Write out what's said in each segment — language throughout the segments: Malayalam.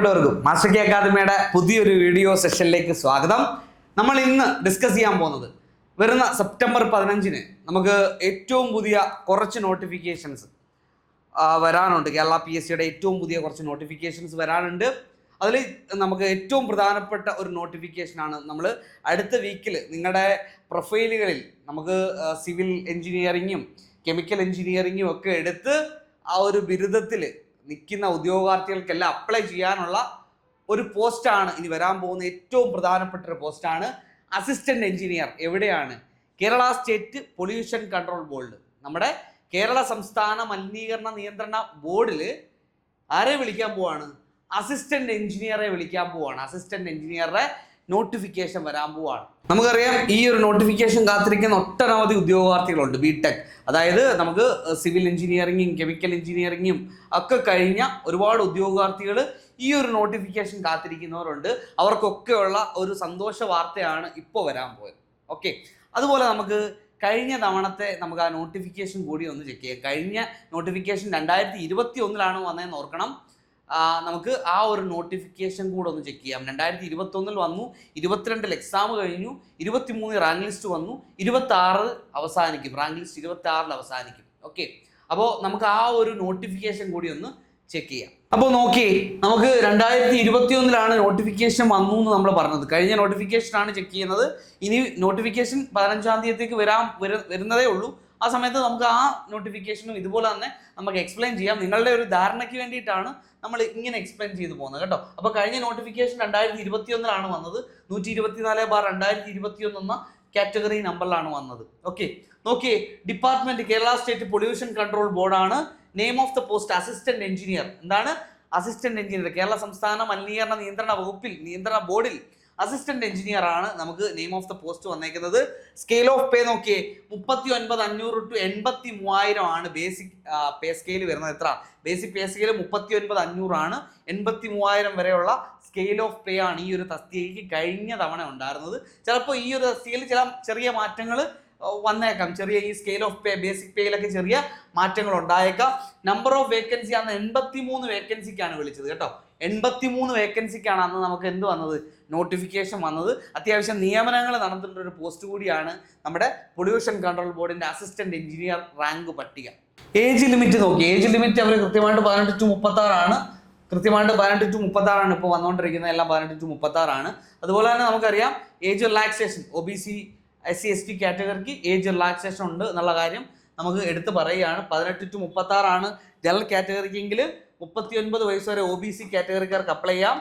പ്രിയപ്പെട്ടവർക്കും മാസ്റ്റർ കെ അക്കാദമിയുടെ പുതിയൊരു വീഡിയോ സെഷനിലേക്ക് സ്വാഗതം. നമ്മൾ ഇന്ന് ഡിസ്കസ് ചെയ്യാൻ പോകുന്നത് വരുന്ന സെപ്റ്റംബർ പതിനഞ്ചിന് നമുക്ക് ഏറ്റവും പുതിയ കുറച്ച് നോട്ടിഫിക്കേഷൻസ് വരാനുണ്ട്. കേരള പി എസ് സിയുടെ ഏറ്റവും പുതിയ കുറച്ച് നോട്ടിഫിക്കേഷൻസ് വരാനുണ്ട്. അതിൽ നമുക്ക് ഏറ്റവും പ്രധാനപ്പെട്ട ഒരു നോട്ടിഫിക്കേഷനാണ് നമ്മൾ അടുത്ത വീക്കിൽ നിങ്ങളുടെ പ്രൊഫൈലുകളിൽ നമുക്ക് സിവിൽ എഞ്ചിനീയറിങ്ങും കെമിക്കൽ എഞ്ചിനീയറിങ്ങും ഒക്കെ എടുത്ത് ആ ഒരു ബിരുദത്തിൽ നിൽക്കുന്ന ഉദ്യോഗാർത്ഥികൾക്കെല്ലാം അപ്ലൈ ചെയ്യാനുള്ള ഒരു പോസ്റ്റാണ് ഇനി വരാൻ പോകുന്ന ഏറ്റവും പ്രധാനപ്പെട്ട ഒരു പോസ്റ്റാണ് അസിസ്റ്റന്റ് എഞ്ചിനീയർ എവിടെയാണ്? Kerala state pollution control board നമ്മുടെ കേരള സംസ്ഥാന മലിനീകരണ നിയന്ത്രണ ബോർഡിൽ ആരെ വിളിക്കാൻ പോവാണ്? അസിസ്റ്റന്റ് എഞ്ചിനീയറെ വിളിക്കാൻ പോവാണ്. അസിസ്റ്റന്റ് എഞ്ചിനീയറുടെ നോട്ടിഫിക്കേഷൻ വരാൻ പോവാണ്. നമുക്കറിയാം ഈ ഒരു നോട്ടിഫിക്കേഷൻ കാത്തിരിക്കുന്ന ഒട്ടനവധി ഉദ്യോഗാർത്ഥികളുണ്ട് ബിടെക് അതായത് നമുക്ക് സിവിൽ എഞ്ചിനീയറിങ്ങും കെമിക്കൽ എഞ്ചിനീയറിങ്ങും ഒക്കെ കഴിഞ്ഞ ഒരുപാട് ഉദ്യോഗാർത്ഥികൾ ഈ ഒരു നോട്ടിഫിക്കേഷൻ കാത്തിരിക്കുന്നവരുണ്ട്. അവർക്കൊക്കെയുള്ള ഒരു സന്തോഷ വാർത്തയാണ് ഇപ്പോൾ വരാൻ പോയത്. ഓക്കെ അതുപോലെ നമുക്ക് കഴിഞ്ഞ തവണത്തെ നമുക്ക് ആ നോട്ടിഫിക്കേഷൻ കൂടി ഒന്ന് ചെക്ക് ചെയ്യാം. കഴിഞ്ഞ നോട്ടിഫിക്കേഷൻ രണ്ടായിരത്തി ഇരുപത്തി ഒന്നിലാണ് വന്നതെന്ന് ഓർക്കണം. നമുക്ക് ആ ഒരു നോട്ടിഫിക്കേഷൻ കൂടെ ഒന്ന് ചെക്ക് ചെയ്യാം. രണ്ടായിരത്തി ഇരുപത്തി ഒന്നിൽ വന്നു ഇരുപത്തിരണ്ടിൽ എക്സാം കഴിഞ്ഞു ഇരുപത്തി മൂന്നിൽ റാങ്ക് ലിസ്റ്റ് വന്നു ഇരുപത്തി ആറ് അവസാനിക്കും. റാങ്ക് ലിസ്റ്റ് ഇരുപത്തി ആറിൽ അവസാനിക്കും. ഓക്കെ അപ്പോൾ നമുക്ക് ആ ഒരു നോട്ടിഫിക്കേഷൻ കൂടി ഒന്ന് ചെക്ക് ചെയ്യാം. അപ്പോൾ നോക്കി നമുക്ക് രണ്ടായിരത്തി ഇരുപത്തി ഒന്നിലാണ് നോട്ടിഫിക്കേഷൻ വന്നു എന്ന് നമ്മൾ പറഞ്ഞത്. കഴിഞ്ഞ നോട്ടിഫിക്കേഷനാണ് ചെക്ക് ചെയ്യുന്നത്. ഇനി നോട്ടിഫിക്കേഷൻ പതിനഞ്ചാം തീയതിക്ക് വരാൻ വരുന്നതേ ഉള്ളൂ. ആ സമയത്ത് നമുക്ക് ആ നോട്ടിഫിക്കേഷനും ഇതുപോലെ തന്നെ നമുക്ക് എക്സ്പ്ലെയിൻ ചെയ്യാം. നിങ്ങളുടെ ഒരു ധാരണയ്ക്ക് വേണ്ടിയിട്ടാണ് നമ്മൾ ഇങ്ങനെ എക്സ്പ്ലെയിൻ ചെയ്തു പോകുന്നത് കേട്ടോ. അപ്പോൾ കഴിഞ്ഞ നോട്ടിഫിക്കേഷൻ രണ്ടായിരത്തി ഇരുപത്തി ഒന്നിലാണ് വന്നത്. നൂറ്റി ഇരുപത്തിനാല് ബാർ രണ്ടായിരത്തി ഇരുപത്തി ഒന്ന് എന്ന കാറ്റഗറി നമ്പറിലാണ് വന്നത്. ഓക്കെ നോക്കിയേ department Kerala state pollution control ബോർഡാണ് name of the post assistant engineer എന്താണ്? അസിസ്റ്റന്റ് എഞ്ചിനീയർ കേരള സംസ്ഥാന മലിനീകരണ നിയന്ത്രണ വകുപ്പിൽ നിയന്ത്രണ ബോർഡിൽ അസിസ്റ്റന്റ് എഞ്ചിനീയർ ആണ് നമുക്ക് നെയിം ഓഫ് ദ പോസ്റ്റ് വന്നേക്കുന്നത്. സ്കെയിൽ ഓഫ് പേ നോക്കിയേ മുപ്പത്തി ഒൻപത് അഞ്ഞൂറ് ടു എൺപത്തി മൂവായിരം ആണ് ബേസിക് പേ സ്കെയിൽ വരുന്നത്. എത്ര? ബേസിക് പേ സ്കെയിൽ മുപ്പത്തി ഒൻപത് അഞ്ഞൂറാണ് എൺപത്തി മൂവായിരം വരെയുള്ള സ്കെയിൽ ഓഫ് പേ ആണ് ഈ ഒരു തസ്തികയ്ക്ക് കഴിഞ്ഞ തവണ ഉണ്ടായിരുന്നത്. ചിലപ്പോൾ ഈ ഒരു തസ്തികയിൽ ചില ചെറിയ മാറ്റങ്ങൾ വന്നേക്കാം. ചെറിയ ഈ സ്കെയിൽ ഓഫ് പേ ബേസിക് പേയിലൊക്കെ ചെറിയ മാറ്റങ്ങൾ ഉണ്ടായേക്കാം. നമ്പർ ഓഫ് വേക്കൻസി ആണ് എൺപത്തി മൂന്ന് വേക്കൻസിക്കാണ് വിളിച്ചത് കേട്ടോ. എൺപത്തി മൂന്ന് വേക്കൻസിക്കാണ് അന്ന് നമുക്ക് എന്ത് വന്നത്? നോട്ടിഫിക്കേഷൻ വന്നത്. അത്യാവശ്യം നിയമനങ്ങൾ നടന്നിട്ടുള്ള ഒരു പോസ്റ്റ് കൂടിയാണ് നമ്മുടെ പൊല്യൂഷൻ കൺട്രോൾ ബോർഡിന്റെ അസിസ്റ്റന്റ് എഞ്ചിനീയർ റാങ്ക് പട്ടിക. ഏജ് ലിമിറ്റ് നോക്കി. ഏജ് ലിമിറ്റ് അവർ കൃത്യമായിട്ട് പതിനെട്ട് ടു മുപ്പത്തി ആറാണ് കൃത്യമായിട്ട് പതിനെട്ട് ടു മുപ്പത്തി ആറാണ് ഇപ്പോൾ വന്നുകൊണ്ടിരിക്കുന്നത് എല്ലാം പതിനെട്ട് ടു മുപ്പത്തി ആറാണ് അതുപോലെ തന്നെ നമുക്കറിയാം age relaxation O B C S C S T കാറ്റഗറിക്ക് age relaxation ഉണ്ട് എന്നുള്ള കാര്യം നമുക്ക് എടുത്ത് പറയുകയാണ്. പതിനെട്ട് ടു മുപ്പത്തി ആറാണ് ജനറൽ കാറ്റഗറിക്കെങ്കിൽ മുപ്പത്തി ഒൻപത് വയസ്സ് വരെ ഒ ബി സി കാറ്റഗറിക്കാർക്ക് അപ്ലൈ ചെയ്യാം.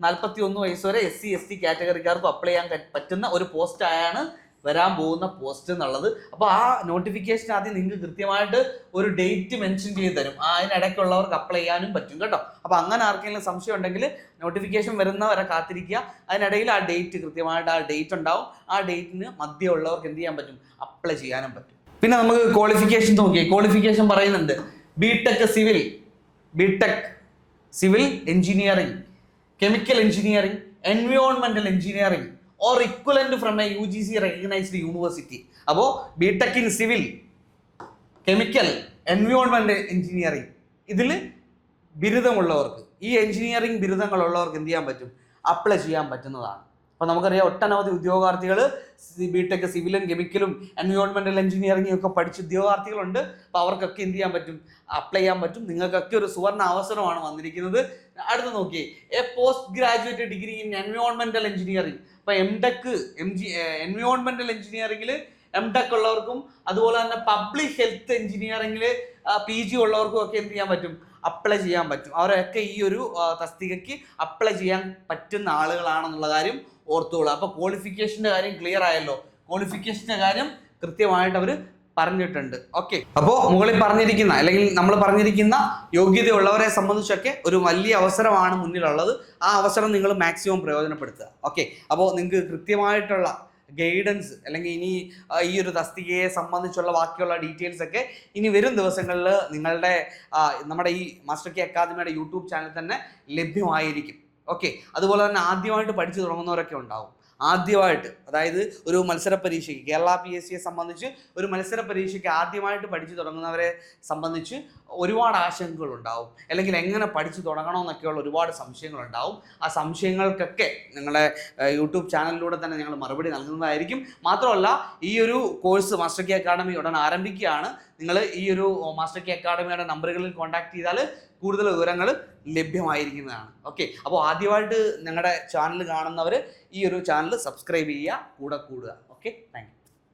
നാൽപ്പത്തി ഒന്ന് വയസ്സ് വരെ എസ് സി എസ് ടി കാറ്റഗറിക്കാർക്കും അപ്ലൈ ചെയ്യാൻ പറ്റുന്ന ഒരു പോസ്റ്റ് ആയാണ് വരാൻ പോകുന്ന പോസ്റ്റ് എന്നുള്ളത്. അപ്പോൾ ആ നോട്ടിഫിക്കേഷൻ ആദ്യം നിങ്ങൾക്ക് കൃത്യമായിട്ട് ഒരു ഡേറ്റ് മെൻഷൻ ചെയ്ത് തരും. അതിനിടയ്ക്കുള്ളവർക്ക് അപ്ലൈ ചെയ്യാനും പറ്റും കേട്ടോ. അപ്പോൾ അങ്ങനെ ആർക്കെങ്കിലും സംശയം ഉണ്ടെങ്കിൽ നോട്ടിഫിക്കേഷൻ വരുന്നവരെ കാത്തിരിക്കുക. അതിനിടയിൽ ആ ഡേറ്റ് കൃത്യമായിട്ട് ആ ഡേറ്റ് ഉണ്ടാവും. ആ ഡേറ്റിന് മധ്യമുള്ളവർക്ക് എന്ത് ചെയ്യാൻ പറ്റും? അപ്ലൈ ചെയ്യാനും പറ്റും. പിന്നെ നമുക്ക് ക്വാളിഫിക്കേഷൻ നോക്കിയേ. ക്വാളിഫിക്കേഷൻ പറയുന്നുണ്ട്. B tech civil B tech civil engineering chemical engineering എൻവിയോൺമെന്റൽ engineering or equivalent from a U G C recognised university അപ്പോൾ B tech in civil chemical environment engineering ഇതിൽ ബിരുദമുള്ളവർക്ക് ഈ എഞ്ചിനീയറിംഗ് ബിരുദങ്ങളുള്ളവർക്ക് എന്ത് ചെയ്യാൻ പറ്റും? അപ്ലൈ ചെയ്യാൻ പറ്റുന്നതാണ്. അപ്പോൾ നമുക്കറിയാം ഒട്ടനവധി ഉദ്യോഗാർത്ഥികൾ ബി ടെക് സിവിലും കെമിക്കലും എൻവയോൺമെന്റൽ എഞ്ചിനീയറിംഗും ഒക്കെ പഠിച്ച ഉദ്യോഗാർത്ഥികളുണ്ട്. അപ്പോൾ അവർക്കൊക്കെ എന്ത് ചെയ്യാൻ പറ്റും? അപ്ലൈ ചെയ്യാൻ പറ്റും. നിങ്ങൾക്കൊക്കെ ഒരു സുവർണ അവസരമാണ് വന്നിരിക്കുന്നത്. അടുത്ത് നോക്കിയേ. A post graduate degree in എൻവയോൺമെന്റൽ engineering. ഇപ്പോൾ എം ടെക് എം ജി എൻവയോൺമെന്റൽ എഞ്ചിനീയറിംഗിൽ എം ടെക് ഉള്ളവർക്കും അതുപോലെ തന്നെ പബ്ലിക് ഹെൽത്ത് എഞ്ചിനീയറിംഗിൽ പി ജി ഉള്ളവർക്കും ഒക്കെ എന്ത് ചെയ്യാൻ പറ്റും? അപ്ലൈ ചെയ്യാൻ പറ്റും. അവരൊക്കെ ഈ ഒരു തസ്തികയ്ക്ക് അപ്ലൈ ചെയ്യാൻ പറ്റുന്ന ആളുകളാണെന്നുള്ള കാര്യം ഓർത്തുകൊള്ളുക. അപ്പോൾ ക്വാളിഫിക്കേഷന്റെ കാര്യം ക്ലിയർ ആയല്ലോ. ക്വാളിഫിക്കേഷന്റെ കാര്യം കൃത്യമായിട്ട് അവർ പറഞ്ഞിട്ടുണ്ട്. ഓക്കെ അപ്പോൾ മുകളിൽ പറഞ്ഞിരിക്കുന്ന അല്ലെങ്കിൽ നമ്മൾ പറഞ്ഞിരിക്കുന്ന യോഗ്യതയുള്ളവരെ സംബന്ധിച്ചൊക്കെ ഒരു വലിയ അവസരമാണ് മുന്നിലുള്ളത്. ആ അവസരം നിങ്ങൾ മാക്സിമം പ്രയോജനപ്പെടുത്തുക. ഓക്കെ അപ്പോൾ നിങ്ങൾക്ക് കൃത്യമായിട്ടുള്ള ഗൈഡൻസ് അല്ലെങ്കിൽ ഇനി ഈ ഒരു തസ്തികയെ സംബന്ധിച്ചുള്ള ബാക്കിയുള്ള ഡീറ്റെയിൽസ് ഒക്കെ ഇനി വരും ദിവസങ്ങളിൽ നിങ്ങളുടെ നമ്മുടെ ഈ മാസ്റ്റർ കെ അക്കാദമിയുടെ യൂട്യൂബ് ചാനൽ തന്നെ ലഭ്യമായിരിക്കും. ഓക്കെ അതുപോലെ തന്നെ ആദ്യമായിട്ട് പഠിച്ചു തുടങ്ങുന്നവരൊക്കെ ഉണ്ടാവും. ആദ്യമായിട്ട് അതായത് ഒരു മത്സര പരീക്ഷയ്ക്ക് കേരള പി എസ് സിയെ സംബന്ധിച്ച് ഒരു മത്സര പരീക്ഷയ്ക്ക് ആദ്യമായിട്ട് പഠിച്ചു തുടങ്ങുന്നവരെ സംബന്ധിച്ച് ഒരുപാട് ആശങ്കകളുണ്ടാവും. അല്ലെങ്കിൽ എങ്ങനെ പഠിച്ചു തുടങ്ങണമെന്നൊക്കെയുള്ള ഒരുപാട് സംശയങ്ങളുണ്ടാവും. ആ സംശയങ്ങൾക്കൊക്കെ നിങ്ങളുടെ യൂട്യൂബ് ചാനലിലൂടെ തന്നെ ഞങ്ങൾ മറുപടി നൽകുന്നതായിരിക്കും. മാത്രമല്ല ഈ ഒരു കോഴ്സ് മാസ്റ്റർ കെ അക്കാഡമി ഉടൻ ആരംഭിക്കുകയാണ്. നിങ്ങൾ ഈ ഒരു മാസ്റ്റർ കെ അക്കാഡമിയുടെ നമ്പറുകളിൽ കോൺടാക്ട് ചെയ്താൽ കൂടുതൽ വിവരങ്ങൾ ലഭ്യമായിരിക്കുന്നതാണ്. ഓക്കെ അപ്പോൾ ആദ്യമായിട്ട് ഞങ്ങളുടെ ചാനൽ കാണുന്നവർ ഈ ഒരു ചാനൽ സബ്സ്ക്രൈബ് ചെയ്യുക കൂടെ കൂടുക. Okay thank